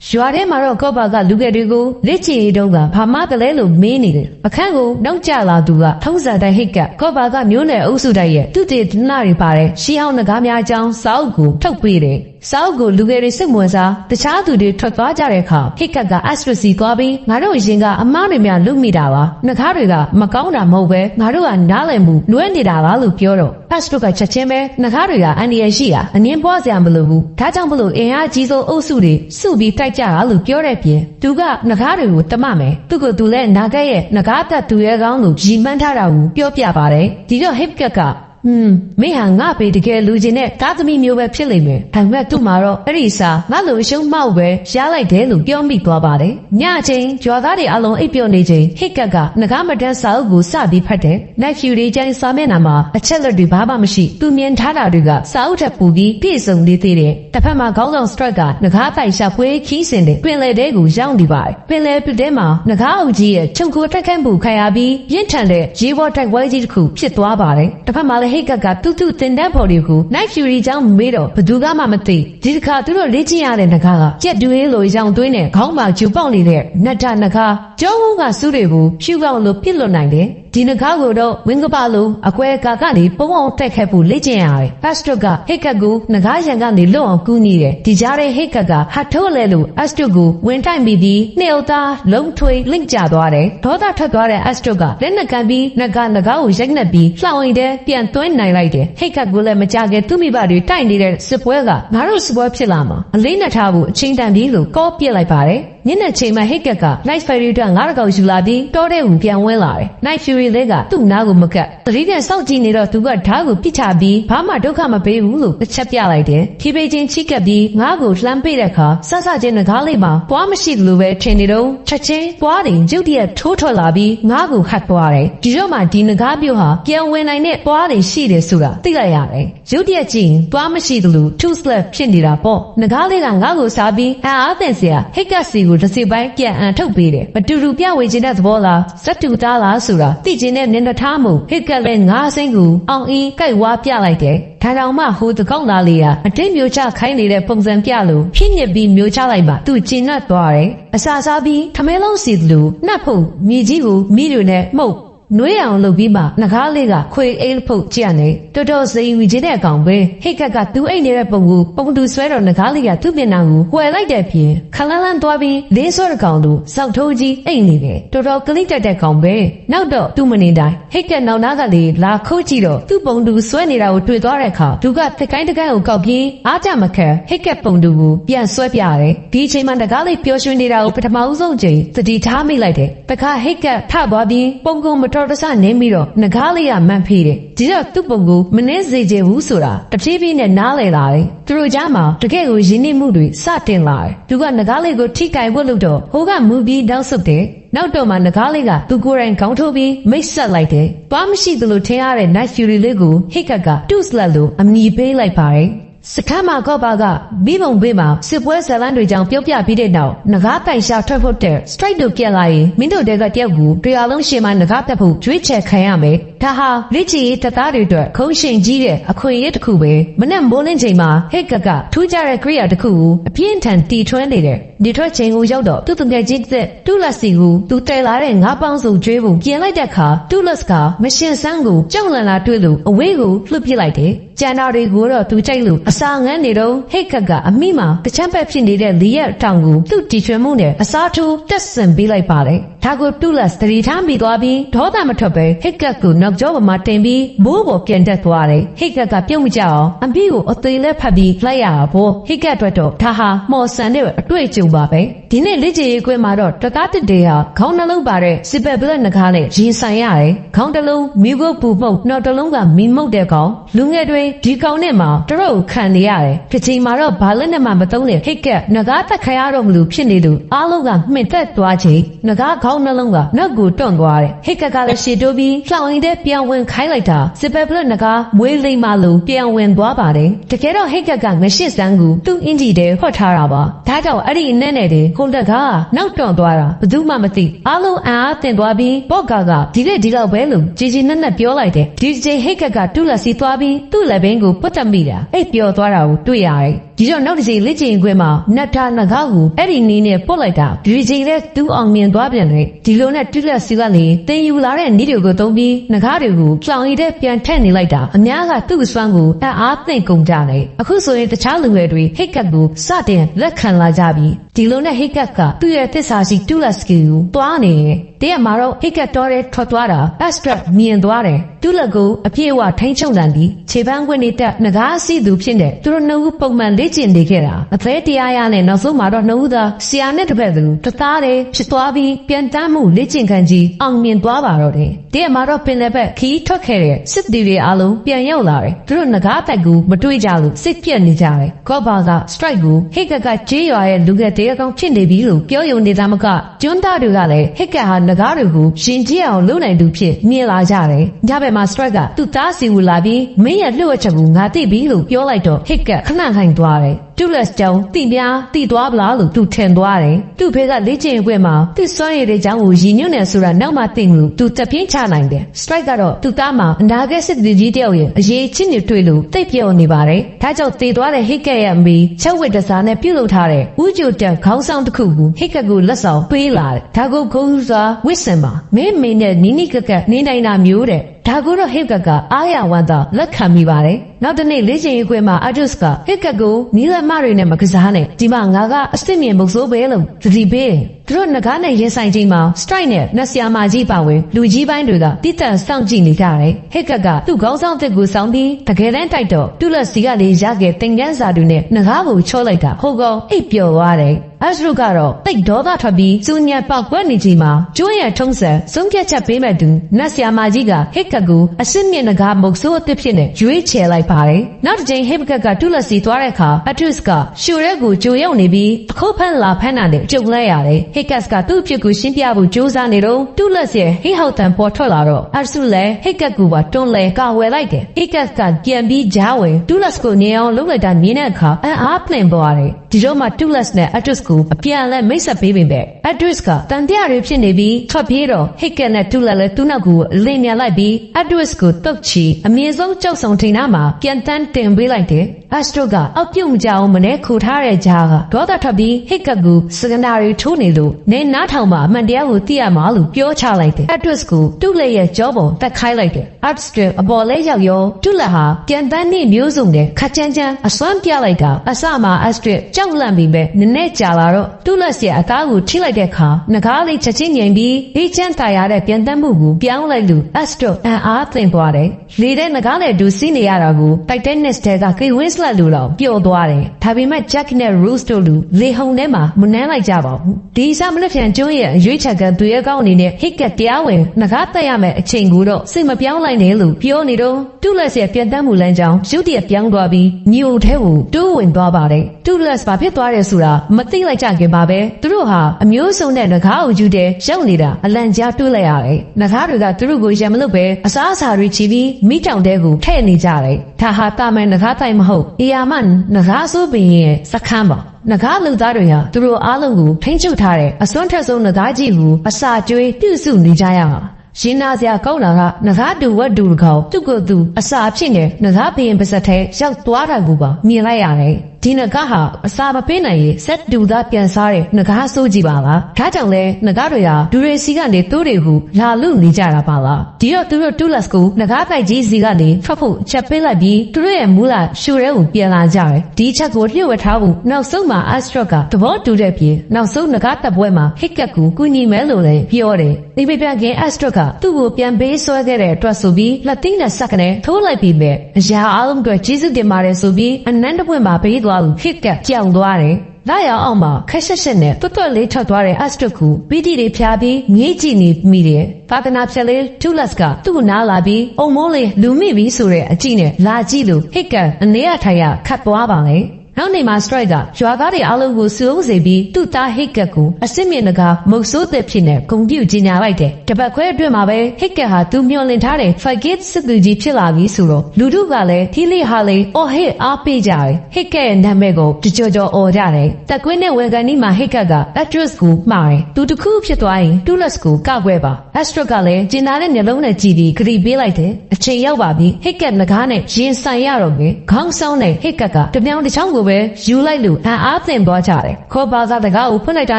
ရွာထဲမှာတော့ကော့ပါကလူငယ်တွေကိုလက်ချီရီတုံးကဘာမှတလဲလို့မင်းနေတယ်အခန်းကိုနောက်ကျလာသူကထုံးစံတိုင်းဟိတ်ကကော့ပါကမျိုးနယ်အုပ်စုတိုက်ရဲ့သူတေသနာတွေပါတဲ့ရှီအောင်ငကားများအကြောင်းစာအုပ်ကိုထုတ်ပေးတယ် စာအုပ်ကိုလူငယ်တွေစိတ်ဝင်စားတခြားသူတွေထွက်သွားကြတဲ့အခါဟိတ်ကတ်ကအက်စထရစီသွားပြီးငါတို့ရင်ကအမားတွေများလုမိတာပါနှကားတွေကမကောင်းတာမဟုတ်ပဲငါတို့ကနားလည်မှုလွဲနေတာပါလို့ပြောတော့ဖတ်စတုကချက်ချင်းပဲနှကားတွေကအန်ဒီရရှိတာအငင်းပွားစရာမလိုဘူးဒါကြောင့်မလို့အင်အားကြီးဆုံးအုပ်စုတွေစုပြီးတိုက်ကြတာလို့ပြောတဲ့ပြင်သူကနှကားတွေကိုတမမယ်သူကသူလည်းနာဂတ်ရဲ့နှကားတက်သူရဲ့ကောင်းလို့ရီမှန်းထားတာကိုပြောပြပါတယ်ဒီတော့ဟိတ်ကတ်က ဟွန်းမင်းဟာငါပေတကယ်လူချင်းနဲ့ကားသမီးမျိုးပဲဖြစ်လိမ့်မယ်။ဒါပေမဲ့သူ့မှာတော့အဲ့ဒီစာငါလိုအရှုံးမောက်ပဲရလိုက်တယ်လို့ပြောမိသွားပါတယ်။ညအချိန်ကြွာသားတွေအလုံးအိပ်ပျော်နေချိန်ဟစ်ကတ်ကငကားမတန်းစာအုပ်ကိုစပြီးဖတ်တယ်။ Night Fury ကျင်းစာမျက်နှာမှာအချက်လက်တွေဘာမှမရှိသူမြင်ထားတာတွေကစာအုပ်ထက်ပူပြီးပြည့်စုံနေသေးတယ်။တစ်ဖက်မှာခေါင်းဆောင် Strike ကငကားပိုင်ရှာဖွေခီးစင်တဲ့ပင်လယ်တဲကိုရောက်နေပါတယ်။ပင်လယ်ပြတဲမှာငကားအုပ်ကြီးရဲ့ချုံခိုတက်ခန့်မှုခံရပြီးပြင်းထန်တဲ့ရေဘောတိုက်ဝဲကြီးတစ်ခုဖြစ်သွားပါတယ်။တစ်ဖက်မှာလည်းဟိတ်ကတ်ကတူးတူးတင်တဲ့ဖော်တွေကို Night Fury ကြောင့်မေးတော့ဘသူကမှမသိဒီတစ်ခါသူတို့လေ့ကျင့်ရတဲ့ငကားကကြက်တွေးလိုရောင်သွင်းတဲ့ခေါင်းမှာကျူပေါက်နေတဲ့နတ်ထငကားကျောင်းဝန်းကစုတွေကိုဖြူကောက်လို့ပြစ်လွတ်နိုင်တယ် ဒီနှကားကိုတော့ဝင်းကပလိုအကွဲကာကနေပုံအောင်တက်ခတ်ဖို့လေ့ကျင့်ရတယ်။ Astro ကဟိတ်ကတ်ကိုနှကားရံကနေလွတ်အောင်ကူးနေတယ်။ဒီကြားထဲဟိတ်ကတ်ကဟာထိုးလဲလို့ Astro ကိုဝင်တိုက်ပြီးပြီးနှစ်ယောက်သားလုံးထွေးလင့်ကျသွားတယ်။ဒေါသထွက်သွားတဲ့ Astro ကလက်နက်ကန်ပြီးနှကားနှကားကိုရိုက်နှက်ပြီးလှောင်အိမ်ထဲပြန်သွင်းနိုင်လိုက်တယ်။ဟိတ်ကတ်ကိုလည်းမကြခဲ့သူ့မိဘတွေတိုက်နေတဲ့စစ်ပွဲကငါတို့စစ်ပွဲဖြစ်လာမှာအလေးနဲ့ထားဖို့အချိန်တန်ပြီးလို့ကောပြစ်လိုက်ပါတယ်။ ညနေချိန်မှာဟိတ်ကက်က Night Fury အတွက်ငါးတကောင်ယူလာပြီးတောတဲ့ကိုပြန်ဝင်လာတယ် Night Fury လေးကသူ့နားကိုမကတ်သတိပြန်စောင့်ကြည့်နေတော့သူကဓာတ်ကိုပြစ်ချပြီးဘာမှဒုက္ခမပေးဘူးလို့တစ်ချက်ပြလိုက်တယ်ဖြည်းဖြည်းချင်းချိကပ်ပြီးငါးကိုလှမ်းပေးတဲ့အခါဆဆချင်းငကားလေးမှာပွားမရှိသလိုပဲထင်နေတော့ချက်ချင်းပွားတယ်ရုတ်တရက်ထိုးထွက်လာပြီးငါးကိုဟတ်သွားတယ်ဒီတော့မှဒီငကားပြုတ်ဟာပြန်ဝင်နိုင်တဲ့ပွားတယ်ရှိတယ်ဆိုတာသိလိုက်ရတယ်ရုတ်တရက်ကြည့်ရင်ပွားမရှိသလို two slap ဖြစ်နေတာပေါ့ငကားလေးကငါ့ကိုစားပြီးအာအားသင့်စရာဟိတ်ကစီကိုတစ်စိပိုင်းပြန်အန်ထုတ်ပေးတယ်မတူတူပြဝေခြင်းတဲ့သဘောလားစက်တူသားလားဆိုတာသိခြင်းနဲ့မျက်နှာထားမှုဟိတ်ကလည်းငါးအစိမ့်ကိုအောင်အင်းကြိုက်ဝါပြလိုက်တယ်ဒါကြောင့်မှဟိုတကောက်သားလေးကအတိတ်မျိုးချခိုင်းနေတဲ့ပုံစံပြလို့ဖြစ်ညစ်ပြီးမျိုးချလိုက်မှသူကျဉ်တ်သွားတယ်အစာစားပြီးထမဲလုံးစီသလိုနှက်ဖို့မြေကြီးကိုမိတွေနဲ့မှုတ် နွေးအောင်လုပ်ပြီးမှငကားလေးကခွေအိတ်ဖုတ်ကြည့်ရနေတော်တော်စိန်ဝီခြင်းတဲ့အကောင်ပဲဟိတ်ကက်ကသူ့အိတ်နေတဲ့ပုံကိုပုံတူဆွဲတော့ငကားလေးကသူ့မျက်နှာကိုဝှယ်လိုက်တဲ့ပြင်ခလန်းလန်းသွားပြီးလေးဆွဲတဲ့ကောင်တို့စောက်ထိုးကြီးအိတ်နေတယ်တော်တော်ကလိတက်တဲ့ကောင်ပဲနောက်တော့သူ့မနေတိုင်းဟိတ်ကက်နောက်နားကလေးလာခုတ်ကြည့်တော့သူ့ပုံတူဆွဲနေတာကိုတွေ့သွားတဲ့အခါသူကသကိုင်းတကိုင်းကိုကောက်ပြီးအားကြမခံဟိတ်ကက်ပုံတူကိုပြန်ဆွဲပြရတယ်ဒီအချိန်မှာငကားလေးပျော်ရွှင်နေတာကိုပထမဦးဆုံးချိန်သတိထားမိလိုက်တယ်တခါဟိတ်ကက်ထသွားပြီးပုံကုံမတော်တဆနင်းပြီးတော့ငကားလေးကမန့်ဖေးတယ်ဒီတော့သူ့ပုံကိုမနှင်းစေချင်ဘူးဆိုတာတဖြည်းဖြည်းနဲ့နားလည်လာတယ်သူတို့ကြားမှာတကယ့်ကိုရင်းနှီးမှုတွေစတင်လာတယ်သူကငကားလေးကိုထိကင်ဖို့လို့တော့ဟိုကမူပြီးတောက်ဆုပ်တယ်နောက်တော့မှငကားလေးကသူကိုယ်တိုင်ခေါင်းထိုးပြီးမိတ်ဆက်လိုက်တယ်။ဘာမှမရှိသလိုထင်ရတဲ့ Night Fury လေးကိုဟိတ်ကက်ကတူးစလက်လို့အမည်ပေးလိုက်ပါတယ်။ စခန်းမှာကော့ပါကမိဘုံဘေးမှာစစ်ပွဲဇာလန်းတွေကြောင့်ပြုတ်ပြပြီးတဲ့နောက်ငကားပိုင်ရှာထွက်ဖို့တဲ့ strike တို့ပြက်လာရင်မင်းတို့တဲကတယောက်ကိုတရားလုံးရှေ့မှာငကားတက်ဖို့ကြွေးချယ်ခံရမယ်။ဒါဟာလက်ချီတပ်သားတွေအတွက်ခုံးရှင်ကြီးတဲ့အခွင့်အရေးတစ်ခုပဲ။မနဲ့မိုးလင်းချိန်မှာဟိတ်ကက်ကထူးခြားတဲ့ career တစ်ခုကိုအပြင်းထန်တီထွန်းနေတယ်။ဒီထွက်ချိန်ကိုရောက်တော့သူ့သူငယ်ချင်းတဲ့တူလက်စီကိုသူတဲလာတဲ့ငါးပေါင်းစုံကျွေးဖို့ပြင်လိုက်တဲ့အခါတူလက်ကမရှင်ဆန်းကိုကြောက်လန့်လာတွေ့လို့အဝေးကိုလှုပ်ပစ်လိုက်တယ်။ကျန်တော်တွေကိုတော့သူကြိုက်လို့အစာငန်းနေတော့ဟိတ်ခက်ကအမိမှာတချမ်းပက်ဖြစ်နေတဲ့လီရက်တောင်ကိုသူ့တီချွေမှုနဲ့အစားထိုးတက်ဆင်ပေးလိုက်ပါတယ်။ဒါကိုတူလက်သတိထားမိသွားပြီးဒေါသမထွက်ပဲဟိတ်ကက်ကိုနောက်ကျောပေါ်မှာတင်ပြီးဘိုးပေါ်ပြန်တက်သွားတယ်။ဟိတ်ကက်ကပြုတ်မကြအောင်အမိကိုအသေးလက်ဖတ်ပြီးလိုက်ရတာပေါ့။ဟိတ်ကက်အတွက်တော့ဒါဟာမော်ဆန်တဲ့အတွေ့အကြုံပါပဲ။ဒီနေ့လက်ချေရေးခွဲမှာတော့တကားတစ်တေဟာခေါင်းနှလုံးပါတဲ့စစ်ပက်ပလက်နကားနဲ့ရင်ဆိုင်ရတယ်။ခေါင်းတစ်လုံးမိကိုပူပုတ်နောက်တစ်လုံးကမီမုတ်တဲ့ကောင်လူငယ်တွေဒီကောင်နဲ့မှတရုတ်ခံနေရတယ်။ဒီချိန်မှာတော့ဘာလက်နဲ့မှမသုံးတဲ့ဟိတ်ကက်ငကားတက်ခရရတော့မလို့ဖြစ်နေလို့အားလုံးကမှင်သက်သွားချိန်ငကားခေါင်းနှလုံးကနောက်ကိုတွန့်သွားတယ်။ဟိတ်ကက်ကလည်းရှေတိုးပြီးလှောင်ရည်တဲ့ပြောင်းဝင်ခိုင်းလိုက်တာစစ်ပက်ပလက်နကားမွေးလိမ့်မလို့ပြောင်းဝင်သွားပါတယ်။တကယ်တော့ဟိတ်ကက်ကငရှစ်စန်းကိုသူ့အင်ဂျီတဲ့ဟော့ထားတာပါ။ဒါကြောင့်အဲ့ဒီနဲ့နဲ့တဲ့ဟိုလက်ကနောက်တွန့်သွားတာဘယ်သူမှမသိအားလုံးအံ့အားသင့်သွားပြီးပော့ကာကဒီလက်ဒီလောက်ပဲလို့ကြည်ကြည်နက်နက်ပြောလိုက်တယ်ဒီချိန်ဟိတ်ကက်ကတူးလက်စီသွားပြီးသူ့လက်ဘင်းကိုပုတ်တက်မိတာအိတ်ပြောသွားတာကိုတွေ့ရတယ်ဒီတော့နောက်တစ်ချိန်လက်ချိန်ခွဲမှာနတ်ထားနဂါကိုအဲ့ဒီနီးနဲ့ပုတ်လိုက်တာဒီချိန်နဲ့သူ့အောင်မြင်သွားပြန်တယ်ဒီလိုနဲ့တူးလက်စီကလေတင်ယူလာတဲ့နီးတွေကိုသုံးပြီးနဂါတွေကိုကြောင်ရည်တဲ့ပြန်ထက်နေလိုက်တာအများကသူ့အစွမ်းကိုအံ့အားသင့်ကုန်ကြတယ်အခုဆိုရင်တခြားလူငယ်တွေဟိတ်ကက်ကိုစတင်လက်ခံလာကြပြီဒီလိုနဲ့ဟိတ်ကက်ကသူ့ရဲ့သစ္စာရှိတူးလက်စကီကိုတွားနေတယ်တရက်မှာတော့ဟိတ်ကက်တော်တဲ့ထွက်သွားတာအစထရက်မြင်သွားတယ်တူးလက်ကိုအပြည့်အဝထိန်းချုပ်လန်ပြီးခြေပန်းခွင့်နေတက်ငကားစီသူဖြစ်တဲ့သူတို့နှစ်ဦးပုံမှန်လေ့ကျင့်နေခဲ့တာအသေးတရားရနဲ့နောက်ဆုံးမှာတော့နှစ်ဦးသာဆရာနဲ့တစ်ဖက်သူတသားတည်းဖြစ်သွားပြီးပြန်တမ်းမှုလေ့ကျင့်ခံကြီးအောင်မြင်သွားပါတော့တယ်တရက်မှာတော့ပင်လည်းဘက်ခီးထွက်ခဲ့တဲ့စစ်တီတွေအားလုံးပြန်ရောက်လာတယ်သူတို့ငကားတက်ကိုမတွေ့ကြလို့စိတ်ပြက်နေကြတယ်ကော့ဘာက strike ကိုဟိတ်ကက်ကကြေးရွာရဲ့လူငယ်တရားကောင်ဖြစ်နေပြီလို့ပြောယုံနေသားမကကျွန်းသားတွေကလည်းဟိတ်ကက်ဟာငကားတွေကိုရှင်ကြည့်အောင်လုပ်နိုင်သူဖြစ်မြင်လာကြတယ်ညဘက်မှာ strike ကသူ့သားစီကိုလာပြီးမင်းရဲ့လှုပ်ဝက်ချက်ကိုငါသိပြီလို့ပြောလိုက်တော့ဟိတ်ကက်ခဏခိုင်သွားတယ် တူလက်ကြောင်တိများတိသွားပလားလို့သူထင်သွားတယ်။သူ့ဖေကလေ့ကျင့်ခွင့်မှာသူ့စွမ်းရည်တဲ့ကြောင့်ကိုရည်ညွှန်းနေဆိုတာနောက်မှသိလို့သူတက်ပြင်းချနိုင်တယ်။ strike ကတော့သူ့သားမှာအနာဂတ်စစ်သည်ကြီးတယောက်ရဲ့အရေးချင်းတွေတွေ့လို့တိတ်ပြောနေပါတယ်။ဒါကြောင့်သေသွားတဲ့ဟိတ်ကက်ရဲ့အမေချက်ဝစ်တစားနဲ့ပြုတ်လုထားတဲ့ဥကြိုတက်ခေါင်းဆောင်တစ်ခုကိုဟိတ်ကက်ကိုလက်ဆောင်ပေးလာတယ်။ဒါကိုဂုံးစွာဝစ်စင်ပါမင်းမင်းနဲ့နီနီကက်ကက်နေနိုင်တာမျိုးတဲ့ဒါကိုတော့ဟစ်ကက်ကအားရဝမ်းသာလက်ခံမိပါတယ်။နောက်တနေ့လေ့ကျင့်ရေးခွဲမှာအဒုစ်ကဟစ်ကက်ကိုနီးလက်မတွေနဲ့မကစားနဲ့ဒီမှာငါကအစ်စ်မြင်မုတ်ဆိုးပဲလို့သတိပေးတယ်။သူတို့ငကားနဲ့ရင်ဆိုင်ချိန်မှာ strike နဲ့နက်ဆီယာမာကြီးပါဝင်လူကြီးပိုင်းတွေကတိတန့်စောင့်ကြည့်နေကြတယ်။ဟစ်ကက်ကသူ့ခေါင်းဆောင်တစ်ကိုစောင်းပြီးတကယ်တမ်းတိုက်တော့တူလက်စီကလေးရခဲ့တင်ကန်းစာတွေနဲ့ငကားကိုချောလိုက်တာဟုတ်ကောအိပ်ပျော်သွားတယ်။အက်စရုကတော့တိတ်ဒေါသထွက်ပြီးစူညံပောက်ကွက်နေချိန်မှာကျွန်းရဲ့ထုံးစံဆုံးဖြတ်ချက်ပေးမဲ့သူနတ်ဆရာမကြီးကဟစ်ကတ်ကိုအစစ်မြင့်နဂါမုတ်ဆိုးအသစ်ဖြစ်နေရွေးချယ်လိုက်ပါတယ်။နောက်တစ်ချိန်ဟစ်ကတ်ကတူလက်စီသွားတဲ့အခါအထုစ်ကရှူရဲကိုကြိုရောက်နေပြီးအခုဖန်လာဖန်နာနဲ့ကြုံလိုက်ရတယ်။ဟစ်ကတ်ကသူ့အဖြစ်ကိုရှင်းပြဖို့ကြိုးစားနေတော့တူလက်ရဲ့ဟိဟောက်တန်ပေါ်ထွက်လာတော့အဆုလည်းဟစ်ကတ်ကိုပါတွန်းလဲကာဝယ်လိုက်တယ်။ဟစ်ကတ်ကပြန်ပြီးဂျားဝင်တူလက်ကိုနေအောင်လုပ်လိုက်တာမြင်တဲ့အခါအံ့အားပလင်သွားတယ်။ဒီတော့မှတူလက်နဲ့အထုစ်ကိုအပြန်အလဲမိတ်ဆက်ပေးပေမဲ့အထုစ်ကတန်တရားတွေဖြစ်နေပြီးထွက်ပြေးတော့ဟစ်ကတ်နဲ့တူလက်လည်းသူ့နောက်ကိုလင်မြန်လိုက်ပြီးအထုစ်ကိုတုတ်ချီအမြင့်ဆုံးကြောက်ဆောင်ထိန်နာမှာပြန်တန်းတင်ပေးလိုက်တယ်။အစတိုကအောက်ပြုတ်မကြအောင်မနဲ့ခူထားတဲ့ကြားကဒေါသထွက်ပြီးဟစ်ကတ်ကိုစကနာရီထိုးနေလို့နေနားထောင်မှာအမှန်တရားကိုသိရမှာလို့ပြောချလိုက်တယ်။အထုစ်ကိုတူလက်ရဲ့ကြောပေါ်တက်ခိုင်းလိုက်တယ်။အစတိုအပေါ်လဲရောက်ရောတူလက်ဟာပြန်တန်းနေမျိုးစုံနဲ့ခက်ချမ်းချမ်းအစွမ်းပြလိုက်တာအစမှာအစတိုကြောက်လန့်ပြီးပဲနည်းနည်းကြာလာတော့တူလက်စီအသားကိုထိလိုက်တဲ့အခါငကားလေးချက်ချင်းငြိမ်ပြီးအေးချမ်းတာရတဲ့ပြန်တန်းမှုကိုပြောင်းလိုက်လို့အစတိုအံ့အားသင့်သွားတယ်။လေတဲ့ငကားနဲ့ဒူစီးနေရတာကိုတိုက်တဲ့နစ်တဲကကေဝင်းစလက်လို့တော့ပျော်သွားတယ်။ဒါပေမဲ့ Jack နဲ့ Rose တို့လူလေဟုန်ထဲမှာမနှမ်းလိုက်ကြပါဘူး။ဒီစားမလို့ပြန်ကျွန်းရဲ့အရွေးချက်ကသူရဲ့ကောင်းအနေနဲ့ဟစ်ကတရားဝင်ငကားတက်ရမယ်အချိန်ကိုတော့စိတ်မပြောင်းလိုက်နဲ့လို့ပြောနေတော့တူလက်စီပြန်တန်းမှုလမ်းကြောင်းရုတ်တရက်ပြောင်းသွားပြီးညိုထဲကိုတိုးဝင်သွားပါတယ်။တူလက်ဘာဖြစ်သွားတယ်ဆိုတာမသိလိုက်ကြခင်ပါပဲ။သူတို့ဟာအမျိုးစုံတဲ့ငကားကိုယူတဲ့ရောက်နေတာအလန့်ကြားတွေးလိုက်ရတယ်။ငကားတွေကသူတို့ကိုရံမလို့ပဲအစားအစာတွေချီပြီးမိတောင်တဲကိုထည့်နေကြတယ်။ဒါဟာတာမန်ငကားတိုင်မဟုတ်။အီယာမန်ငကားဆိုးပင်ရဲ့စခန်းပါ။နဂါလူသားတွေဟာသူတို့အားလုံးကိုထိန်းချုပ်ထားတဲ့အစွမ်းထက်ဆုံးနဂါကြီးကိုအစာကျွေးပြုစုနေကြရမှာရှင်နာစရာကောင်းတာကနဂါတူဝတ်တူတကောင်သူ့ကိုယ်သူအစာဖြစ်နေနဂါဘရင်ပါစက်ထဲရောက်သွားတာကိုပါမြင်လိုက်ရတယ် ဒီနဂါဟာအစာမပေးနိုင်ရင်စက်တူသားပြန်စားတဲ့နဂါဆိုးကြည့်ပါလားဒါကြောင့်လဲနဂါတွေဟာဒူရေစီကနေတိုးတွေကိုလာလူနေကြတာပါလားဒီတော့သူတို့တူလက်ကိုနဂါပိုက်ကြီးစီကနေထွက်ဖို့ချက်ပေးလိုက်ပြီးသူတို့ရဲ့မူလာရှူရဲကိုပြန်လာကြတယ်ဒီချက်ကိုလျှို့ဝှက်ထားဖို့နောက်ဆုံးမှာအစထရကသဘောတူတဲ့ပြေနောက်ဆုံးနဂါတပ်ပွဲမှာဟစ်ကတ်ကိုကူညီမယ်လို့လည်းပြောတယ်ဒီပြပြခင်အစထရကသူ့ကိုပြန်ပေးဆွဲခဲ့တဲ့အတွက်ဆိုပြီးလက်သိန်းနဲ့စက္ကနေထိုးလိုက်ပြီးပဲအရာအားလုံးအတွက်ကျေးဇူးတင်ပါတယ်ဆိုပြီးအနန္တပွင့်မှာပေးသွားလို့ဟစ်ကတ်ကြောင်သွားတယ်လာရအောင်မှာခက်ရှက်ရှက်နဲ့တွတ်တွတ်လေးထွက်သွားတဲ့အစတကူပီတီတွေဖြာပြီးငေးကြည့်နေမိတယ်။သာသနာဖြက်လေးတူလက်စ်ကသူ့နားလာပြီးအုံမိုးလေးလူမိပြီဆိုတဲ့အကြည့်နဲ့လာကြည့်လို့ဟစ်ကန်အနေရထိုင်ရခတ်သွားပါလေ။ နောက်နေမှာ strike ကရွာသားတွေအားလုံးကိုစုံစေပြီးသူ့သားဟစ်ကတ်ကိုအစစ်မြင့်နကမုတ်ဆိုးသက်ဖြစ်နေဂုံပြုတ်ကြီးညာလိုက်တယ်။တပတ်ခွဲအတွင်းမှာပဲဟစ်ကတ်ဟာသူမျောလင့်ထားတဲ့ forget စစ်သူကြီးဖြစ်လာပြီဆိုတော့လူတို့ကလည်းထီလီဟာလေအော်ဟစ်အားပေးကြတယ်။ဟစ်ကတ်ရဲ့နာမည်ကိုတကြောကြောအော်ကြတယ်။တက်ကွင်းနဲ့ဝေကန်နီမှာဟစ်ကတ်က actress ကိုမှားတယ်။သူတခုဖြစ်သွားရင် Tulas ကိုကောက်ွယ်ပါ။ Astro ကလည်းကျင်နာတဲ့မျက်လုံးနဲ့ကြည့်ပြီးဂရီပေးလိုက်တယ်။အချိန်ရောက်ပါပြီ။ဟစ်ကတ်ငကားနဲ့ရင်ဆိုင်ရတော့မယ်။ခေါင်းဆောင်နဲ့ဟစ်ကတ်ကတပြောင်တစ်ချောင်းကိုပဲယူလိုက်လို့အံ့အားသင့်သွားကြတယ်။ခေါ်ပါစားတကားကိုဖွင့်လိုက်တာ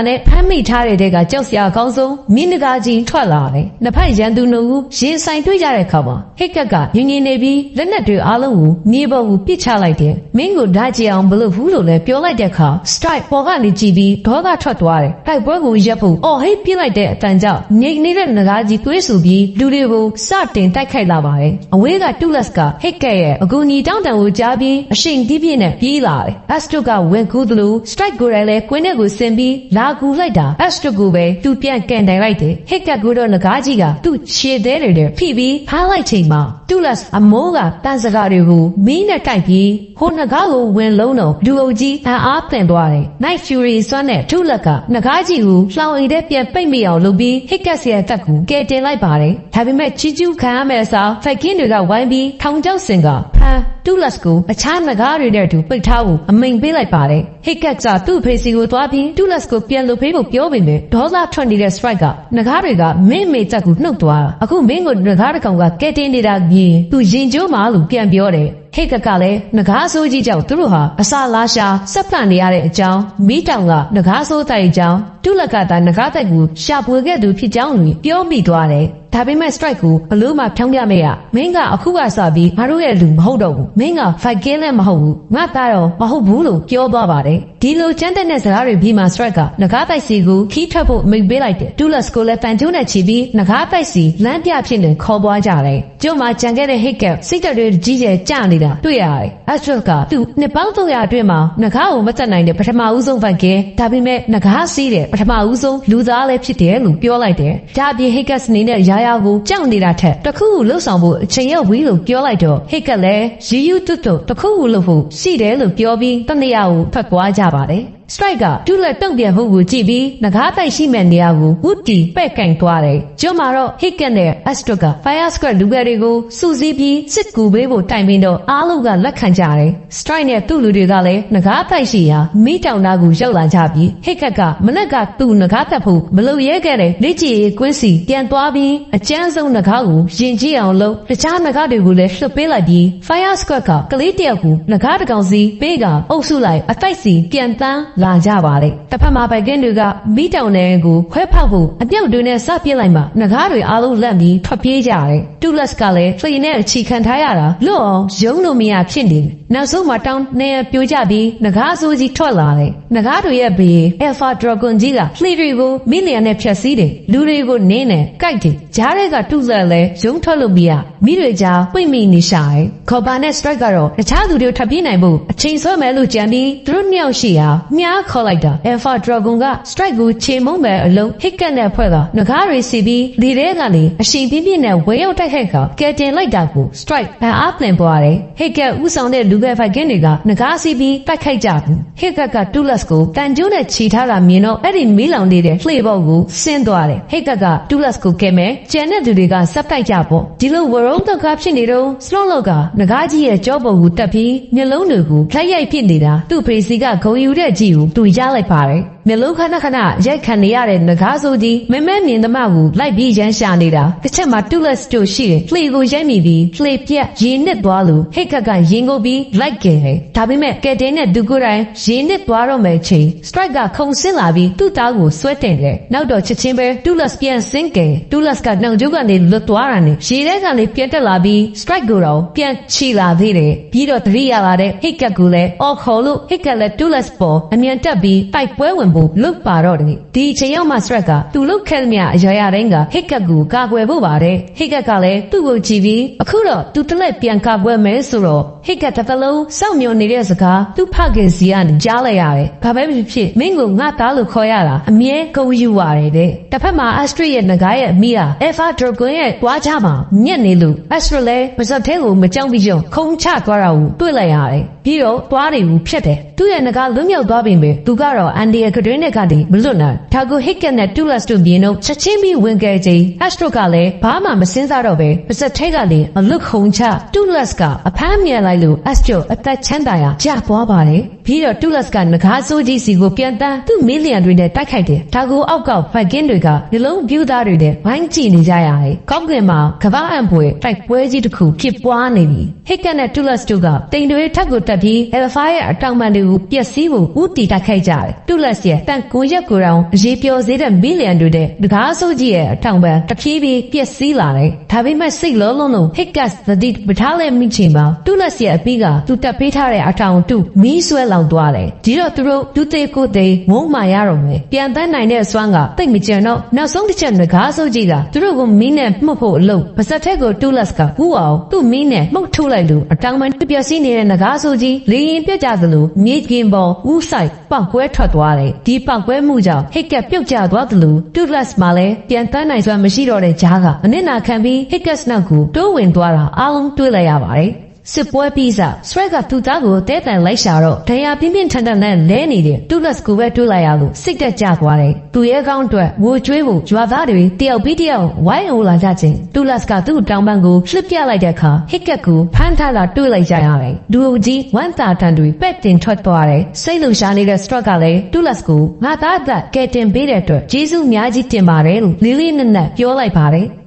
နဲ့ဖမ်းမိထားတဲ့တဲ့ကကြောက်စရာအကောင်းဆုံးမင်းနဂါကြီးထွက်လာတယ်။နှစ်ဖက်ရန်သူနှုတ်ကိုရင်ဆိုင်တွေ့ကြတဲ့အခါမှာဟစ်ကတ်ကငင်ငင်နေပြီးလက်နက်တွေအားလုံးကိုမြေပေါ်ကိုပစ်ချလိုက်တယ်။မင်းကိုဓာတ်ကြအောင်ဘလို့ဘူးလို့လည်းပြောလိုက်တဲ့အခါ strike ပေါ်ကနေကြည့်ပြီးဒေါသထွက်သွားတယ်။တိုက်ပွဲကိုရပ်ဖို့အော်ဟိတ်ပြစ်လိုက်တဲ့အတန်ကြောင့်ငိတ်နေတဲ့နဂါကြီးသွေးဆူပြီးလူတွေကိုစတင်တိုက်ခိုက်လာပါတယ်။အဝေးကတူလက်စ်ကဟစ်ကတ်ရဲ့အကူအညီတောင်းတန်ကိုကြားပြီးအရှိန်တီးပြင်းနဲ့ပြေးလာတယ်။ Astro ကဝင်ကူးသလို strike ကိုလည်းကွင်းထဲကိုဆင်ပြီးလာကူလိုက်တာ Astro ကိုပဲသူပြန်ကန်တိုင်လိုက်တယ်။ hit ကကိုတော့ငကားကြီးကသူ့ခြေသေးတွေနဲ့ဖိပြီးဖားလိုက်ချိန်မှာ Tulas အမိုးကတန်စကားတွေကိုမီးနဲ့တိုက်ပြီးဟိုငကားကိုဝင်လုံးတော့လူအုပ်ကြီးအံ့အားသင့်သွားတယ်။ Night Fury စွမ်းတဲ့ Tulas ကငကားကြီးကိုလှောင်အိမ်ထဲပြန်ပိတ်မိအောင်လုပ်ပြီး hit ကစီရဲ့တက်ကိုကယ်တင်လိုက်ပါတယ်။ဒါပေမဲ့ချီကျူးခံရမယ့်အစား Fakin တွေကဝိုင်းပြီးထောင်ချောက်စင်ကဖမ်း တူလက်ကိုအခြားငကားတွေနဲ့အတူပိတ်ထားဖို့အမိန်ပေးလိုက်ပါတယ်။ဟစ်ကတ်ကသူ့ဖေစီကိုသွားပြီးတူလက်ကိုပြန်လုပ်ပေးဖို့ပြောပေမဲ့ဒေါသထွက်နေတဲ့ strike ကငကားတွေကမင်းမေတက်ကိုနှုတ်သွား။အခုမင်းကိုငကားတစ်ကောင်ကကဲတင်နေတာမြင်သူရင်ကျိုးမှလို့ပြန်ပြောတယ်။ဟိတ်ကကလည်းငကားဆိုးကြီးကြောင့်သူတို့ဟာအစာလားရှာဆက်ဖန်နေရတဲ့အကြောင်းမိတောင်ကငကားဆိုးတိုက်အကြောင်းတူလက်ကတာငကားတိုက်ကိုရှာပွေခဲ့သူဖြစ်ကြောင်းလူပြောမိသွားတယ်။ ဒါဒါပေမဲ့ strike ကိုဘလို့မှဖြောင်းပြမရမင်းကအခုကစပြီးငါတို့ရဲ့လူမဟုတ်တော့ဘူးမင်းက fight game လည်းမဟုတ်ဘူးငါသားတော့မဟုတ်ဘူးလို့ပြောသွားပါတယ်ဒီလိုကျန်းတဲ့တဲ့စကားတွေပြီးမှ strike ကငကားတိုက်စီကိုခီးထွက်ဖို့မိတ်ပေးလိုက်တယ်တူလက်ကိုလည်းပန်ကျိုးနဲ့ချီပြီးငကားတိုက်စီလမ်းပြဖြစ်နေခေါ်ပွားကြတယ်ကျုံမှာကြံခဲ့တဲ့ hit ကစိတ်တက်တွေကြီးကျယ်ကြနေတာတွေ့ရတယ် Astro ကသူနှစ်ပေါင်း300အတွင်းမှာငကားကိုမသက်နိုင်တဲ့ပထမဦးဆုံး fight game ဒါပေမဲ့ငကားစီးတဲ့ပထမဦးဆုံးလူသားလည်းဖြစ်တယ်လို့ပြောလိုက်တယ်ဒါအပြင် Hiccups အနေနဲ့ရာရာကိုကြောက်နေတာထက်တစ်ခုခုလှုပ်ဆောင်ဖို့အချိန်ရောက်ပြီလို့ပြောလိုက်တော့ Hiccup လည်းရီယူတွတ်တွတ်တစ်ခုခုလှုပ်ဖို့ရှိတယ်လို့ပြောပြီးတနေရာကိုဖတ်သွားကြပါတယ် strike ကတူလက်တုံ့ပြန်မှုကိုကြည့်ပြီးငကားတိုက်ရှိမဲ့နေရာကိုဝတ်တီပဲ့ကင်သွားတယ်။ကျွန်းမှာတော့ Hicken နဲ့ Astro က Fire Squad လူငယ်တွေကိုစူးစီးပြီးစစ်ကူပေးဖို့တိုင်ပင်တော့အားလုံးကလက်ခံကြတယ်။ strike နဲ့သူ့လူတွေကလည်းငကားတိုက်ရှိရာမိတောင်နာကိုရောက်လာကြပြီး Hicken ကမနက်ကသူ့ငကားတက်ဖို့မလုပ်ရဲခဲ့တဲ့လက်ချီကွင်းစီပြန်သွားပြီးအကျန်းဆုံးငကားကိုရင်ကြည့်အောင်လုပ်တခြားငကားတွေကိုလည်းလှုပ်ပေးလိုက်ပြီး Fire Squad ကကလေးတယောက်ကိုငကားတစ်ကောင်စီပေးကအုပ်စုလိုက်အတိုက်စီပြန်တန်းလာကြပါလေတစ်ဖက်မှာဘိုက်ကင်းတွေကမိတောင်နယ်ကိုခွဲဖောက်ဖို့အပြောက်တွေနဲ့စပြစ်လိုက်မှငကားတွေအားလုံးလက်ပြီးထွက်ပြေးကြတယ်တူလက်စ်ကလည်းဖလီနဲ့အချီခံထားရတာလွတ်အောင်ရုံးလို့မရဖြစ်နေတယ်နောက်ဆုံးမှာတောင်းနေပြိုကြပြီးငကားဆိုးကြီးထွက်လာတယ်ငကားတွေရဲ့ဘေး Alpha Dragon ကြီးကဖလီတွေကိုမီလီယံနဲ့ဖျက်ဆီးတယ်လူတွေကိုနင်းတယ်ကြိုက်တယ်ဂျားတွေကတူလက်လည်းရုံးထွက်လို့မရမိတွေကြားပိတ်မိနေရှာတယ်ခေါ်ပါနဲ့ strike ကတော့တခြားသူတွေထပ်ပြေးနိုင်ဖို့အချိန်ဆွဲမယ်လို့ကြံပြီးသူတို့နှစ်ယောက်ရှိရာမြားခေါ်လိုက်တာ Alpha Dragon က strike ကိုချေမုံမဲ့အလုံး hit ကနဲ့ဖွဲ့ကငကားတွေစီပြီးလေထဲကနေအရှင်ပြင်းပြင်းနဲ့ဝဲရောက်တိုက်ခိုက်ကကဲတင်လိုက်တာကို strike ဗန်အားပလင်ပွားတယ် hit ကဥဆောင်တဲ့လူငယ်ဖိုက်ကင်းတွေကငကားစီပြီးတိုက်ခိုက်ကြဘူး hit ကက Tulas ကိုတန်ကျိုးနဲ့ချီထားတာမြင်တော့အဲ့ဒီမီးလောင်နေတဲ့လှေပေါက်ကိုဆင်းသွားတယ် hit ကက Tulas ကိုကဲမဲ့ကျန်တဲ့သူတွေကစပ်တိုက်ကြပေါ့ဒီလိုဝရုံးတော့ကဖြစ်နေတော့ slow လောက်ကငကားကြီးရဲ့ကြောပုံကိုတက်ပြီးမျက်လုံးတွေကိုဖလိုက်ရိုက်ဖြစ်နေတာသူ့ဖေစီကဂုံယူတဲ့ကြည့်ကိုသူရလိုက်ပါတယ် မျက်လုံးခဏခဏရိုက်ခံနေရတဲ့ငကားစိုးကြီးမမဲမြင်သမားကိုလိုက်ပြီးရမ်းရှာနေတာတစ်ချက်မှာတူလက်စတိုရှိတယ်လှေကိုရိုက်မိပြီးလှေပြက်ရေနစ်သွားလို့ဟိတ်ခက်ကရင်ကိုပြီးလိုက်ခဲ့တယ်ဒါပေမဲ့ကဲတင်းနဲ့ဒူကိုယ်တိုင်ရေနစ်သွားတော့မယ်ချိန် strike ကခုံဆင်းလာပြီးသူ့သားကိုဆွဲတင်တယ်နောက်တော့ချက်ချင်းပဲတူလက်ပြန်ဆင်းကယ်တူလက်ကနှုတ်ကြိုးကနေလွတ်သွားတာနဲ့ရေထဲကနေပြန်တက်လာပြီး strike ကိုတော့ပြန်ချီလာသေးတယ်ပြီးတော့တတိရလာတဲ့ဟိတ်ကက်ကိုလည်းအော်ခေါ်လို့ဟိတ်ကက်လည်းတူလက်ပေါ်အမြန်တက်ပြီးတိုက်ပွဲဝင်ဖို့လုတ်ပါတော့တယ်ဒီအချိန်ရောက်မှ strike ကသူလုတ်ခဲ့သမျှအရာရာတိုင်းကဟိတ်ကက်ကိုကာကွယ်ဖို့ပါတယ်ဟိတ်ကက်ကလည်းသူ့ကိုကြည့်ပြီးအခုတော့သူတလက်ပြန်ကာကွယ်မယ်ဆိုတော့ဟိတ်ကက်တစ်သလုံးစောင့်မျှော်နေတဲ့စကားသူ့ဖခင်စီကနေကြားလိုက်ရတယ်ဘာပဲဖြစ်ဖြစ်မင်းကိုငါသားလို့ခေါ်ရတာအမြဲဂုဏ်ယူရတယ်တဲ့တစ်ဖက်မှာ Astrid ရဲ့ငကားရဲ့အမိဟာ Alpha Dragon ရဲ့တွားချမှာညက်နေလို့ Astrid လည်းပါဇက်သေးကိုမကြောက်ပြီးကြောခုံချသွားတာကိုတွေ့လိုက်ရတယ်ပြီးတော့တွားတွေကိုဖျက်တယ်သူ့ရဲ့ငကားလွတ်မြောက်သွားပြီပဲသူကတော့အန်ဒီရဲ့ကတွင်းနဲ့ကနေမလွတ်နိုင်ဒါကို Hicken နဲ့ Tulas တို့မြင်တော့ချက်ချင်းပြီးဝင်ခဲ့ချိန် Astro ကလည်းဘာမှမစင်းစားတော့ပဲပါဇက်သေးကလည်းအလွတ်ခုံချ Tulas ကအဖမ်းမြန်လိုက်လို့ Astro အသက်ချမ်းသာရာကြပွားပါတယ်ပြီးတော့ Tulas ကငကားစိုးကြီးစီကိုပြန်တန်းသူ့မီလီယံတွေနဲ့တိုက်ခိုက်တယ်ဒါကိုအောက်ကဖက်ကင်းတွေကဒီလုံးပြူသားတွေနဲ့ဝိုင်းကြည့်နေကြရတယ်ကောက်ကင်မှာကဘာအံပွဲတိုက်ပွဲကြီးတစ်ခုဖြစ်ပွားနေပြီ Hicken နဲ့ Tulas တို့ကတိမ်တွေထက်ကိုတက်ပြီး Alpha ရဲ့အတောင်ပံတွေကိုပျက်စီးဖို့ဦးတီတိုက်ခိုက်ကြတယ် Tulas ရဲ့တန်ကွန်ရက်ကိုတောင်အရေးပြောစေတဲ့မီလီယံတွေနဲ့တကားစိုးကြီးရဲ့အတောင်ပံတဖြည်းဖြည်းပျက်စီးလာတယ်ဒါပေမဲ့စိတ်လုံးလုံးလုံး Hickas သတိပထားလဲမိချိန်မှာ Tulas ရဲ့အပီးကသူတက်ပေးထားတဲ့အတောင်တူမီးဆွဲလောင်သွားတယ်ဒီတော့သူတို့ဒုသေးကိုသေးဝုံမာရတော့မယ်ပြန်တန်းနိုင်တဲ့စွမ်းကတိတ်မကြံတော့နောက်ဆုံးတစ်ချက်ငကားစိုးကြီးကသူတို့ကိုမီးနဲ့မှုတ်ဖို့အလုပ်ပါစက်ထက်ကို Tulas ကဟူအောင်သူ့မီးနဲ့မှုတ်ထုတ်လိုက်လို့အတောင်ပံပျက်စီးနေတဲ့ငကားစိုးကြီးလေရင်ပြက်ကြသလိုမြေကင်ပေါ်ဦးဆိုင်ပောက်ကွဲထွက်သွားတယ်ဒီပောက်ကွဲမှုကြောင့်ဟိတ်ကက်ပြုတ်ကျသွားသလို Tulas မှာလည်းပြန်တန်းနိုင်စွမ်းမရှိတော့တဲ့ကြားကအနစ်နာခံပြီး Hickas နောက်ကိုတိုးဝင်သွားတာအားလုံးတွေ့လိုက်ရပါတယ် စစ်ပွဲပြီးစ Shrek ကသူ့သားကိုတဲတန်လိုက်ရှာတော့ဒဏ်ရာပြင်းပြင်းထန်ထန်နဲ့လဲနေတဲ့တူလက်ကိုပဲတွေ့လိုက်ရလို့စိတ်တက်ကြသွားတယ်။သူရဲ့ကောင်းအတွက်ဝိုကျွေးဖို့ကြွာသားတွေတယောက်ပြီးတယောက်ဝိုင်းအိုလာကြခြင်းတူလက်ကသူ့တောင်ပန်းကိုလှစ်ပြလိုက်တဲ့အခါဟစ်ကက်ကိုဖမ်းထားတာတွေ့လိုက်ကြရတယ်။လူအုပ်ကြီးဝမ်းသာတန်တွေပက်တင်ထွက်သွားတယ်။စိတ်လှရှာနေတဲ့ Shrek ကလည်းတူလက်ကိုငါသားအသက်ကဲတင်ပေးတဲ့အတွက်ကျေးဇူးအများကြီးတင်ပါတယ်လို့လေးလေးနက်နက်ပြောလိုက်ပါတယ်။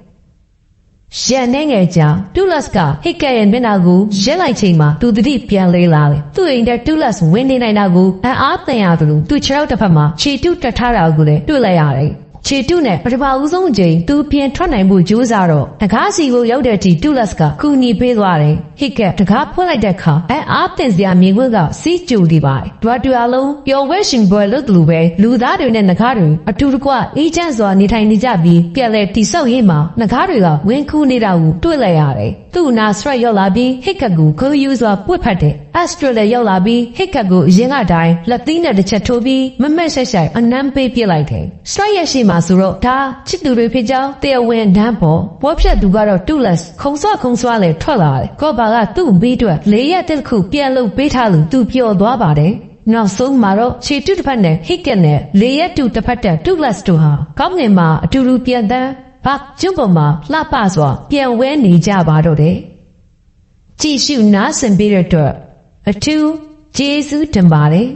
ရန်နေငယ်ကြောင်တူလက်စ်ကဟစ်ကဲရဲ့မျက်နှာကိုရက်လိုက်ချိန်မှာသူတတိပြန်လေးလာတယ်။သူ့အိမ်ထဲတူလက်စ်ဝင်နေနိုင်တာကိုအံ့အားသင်ရသလိုသူခြေထောက်တစ်ဖက်မှာခြေတုတ်တက်ထားတာကိုလည်းတွေ့လိုက်ရတယ်။ ခြခြေတုနဲ့ပထမဦးဆုံးအကြိမ်သူပြင်ထွက်နိုင်မှုကြိုးစားတော့တကားစီကိုရောက်တဲ့အထိတူလက်စ်ကကူညီပေးသွားတယ်ဟစ်ကတကားဖွင့်လိုက်တဲ့အခါအဲအားတင်စရာမြင်ကွင်းကစီးကြိုနေပါတယ်ဒွါတူအလုံးပျော်ဝဲရှင်ပွဲလို့တူလိုပဲလူသားတွေနဲ့ငကားတွေအတူတကွအေးချမ်းစွာနေထိုင်နေကြပြီးပြက်လဲတိဆောက်ရေးမှာငကားတွေကဝင်းခူးနေတာကိုတွေ့လိုက်ရတယ်သူ့နာစရက်ရောက်လာပြီးဟစ်ကကိုခိုးယူစွာပွတ်ဖက်တယ်အက်စထရလည်းရောက်လာပြီးဟစ်ကကိုအရင်ကတိုင်းလက်သီးနဲ့တစ်ချက်ထိုးပြီးမမက်ဆက်ဆိုင်အနမ်းပေးပြစ်လိုက်တယ်စရက်ရရှိမှာဆိုတော့ဒါချစ်သူတွေဖြစ်ကြောင်းတရားဝင်နန်းပေါ်ဘောဖြတ်သူကတော့တူလက်ခုံစော့ခုံဆွားလဲထွက်လာတယ်ကော့ဘာကသူ့မိအတွက်လေးရက်တစ်ခုပြန်လို့ပေးထားလို့သူပျော်သွားပါတယ်နောက်ဆုံးမှာတော့ခြေတုတစ်ဖက်နဲ့ဟစ်ကက်နဲ့လေရက်တူတစ်ဖက်တဲ့တူလက်စ်တို့ဟာကောင်းငင်မှာအတူတူပြန်တန်းဘာကျွန်းပေါ်မှာလှပစွာပြန်ဝဲနေကြပါတော့တယ်ကြည့်ရှုနားဆင်ပေးတဲ့အတွက်အထူးကျေးဇူးတင်ပါတယ်